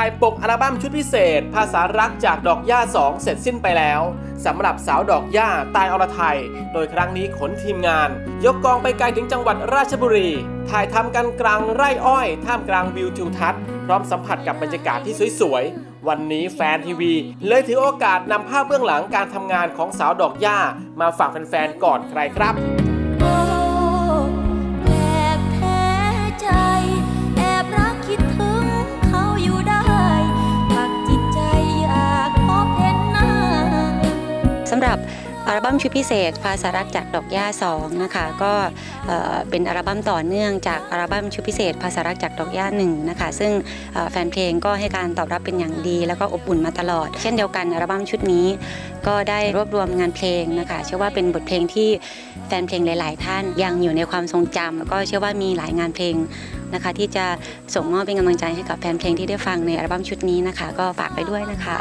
ายปกอัลบั้มชุดพิเศษ ภาษารักจากดอกหญ้า2 เสร็จสิ้นไปแล้วสำหรับสาวดอกหญ้าตายอรไทย โดยครั้งนี้ขนทีมงาน ยกกองไปไกลถึงจังหวัดราชบุรี ถ่ายทำกันกลางไร่อ้อย ท่ามกลางวิวทิวทัศน์พร้อมสัมผัสกับบรรยากาศที่สวยๆ วันนี้แฟนทีวี เลยถือโอกาสนำภาพเบื้องหลังการทำงานของสาวดอกหญ้ามาฝากแฟนๆก่อนใครครับำหรับอัลบั้มชุดพิเศษภาษารักจากดอกหญ้า2นะคะก็เอ่อเป็นอัลบั้มต่อเนื่องจากอัลบั้มชุดพิเศษภาษารักจากดอกหญ้า1นะคะซึ่งแฟนเพลงก็ให้การตอบรับเป็นอย่างดี แล้วก็อบอุ่นมาตลอด เช่นเดียวกันอัลบั้มชุดนี้ ก็ได้รวบรวมงานเพลงนะคะเชื่อว่าเป็นบทเพลงที่แฟนเพลงหลาย ๆ ท่านยังอยู่ในความทรงจำแล้วก็เชื่อว่ามีหลายงานเพลงนะคะที่จะส่งมอบเป็นกำลังใจให้กับแฟนเพลงที่ได้ฟังในอัลบั้มชุดนี้นะคะ ก็ฝากไปด้วยนะคะ